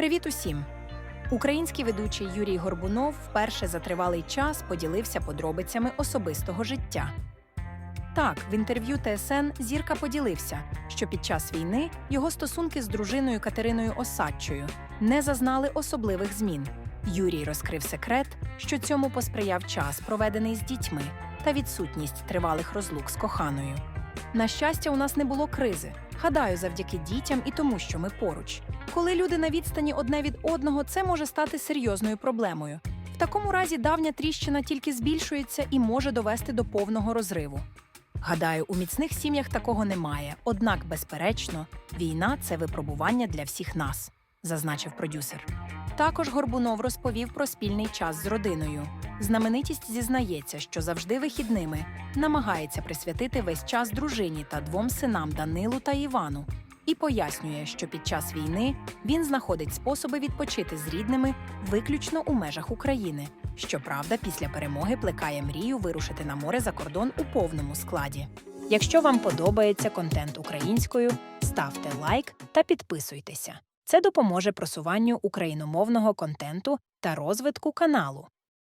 Привіт усім! Український ведучий Юрій Горбунов вперше за тривалий час поділився подробицями особистого життя. Так, в інтерв'ю ТСН Зірка поділився, що під час війни його стосунки з дружиною Катериною Осадчою не зазнали особливих змін. Юрій розкрив секрет, що цьому посприяв час, проведений з дітьми, та відсутність тривалих розлук з коханою. На щастя, у нас не було кризи. Гадаю, завдяки дітям і тому, що ми поруч. Коли люди на відстані одне від одного, це може стати серйозною проблемою. В такому разі давня тріщина тільки збільшується і може довести до повного розриву. Гадаю, у міцних сім'ях такого немає. Однак, безперечно, війна це випробування для всіх нас, зазначив продюсер. Також Горбунов розповів про спільний час з родиною. Знаменитість зізнається, що завжди вихідними намагається присвятити весь час дружині та двом синам Данилу та Івану, і пояснює, що під час війни він знаходить способи відпочити з рідними виключно у межах України. Щоправда, після перемоги плекає мрію вирушити на море за кордон у повному складі. Якщо вам подобається контент українською, ставте лайк та підписуйтеся. Це допоможе просуванню україномовного контенту та розвитку каналу.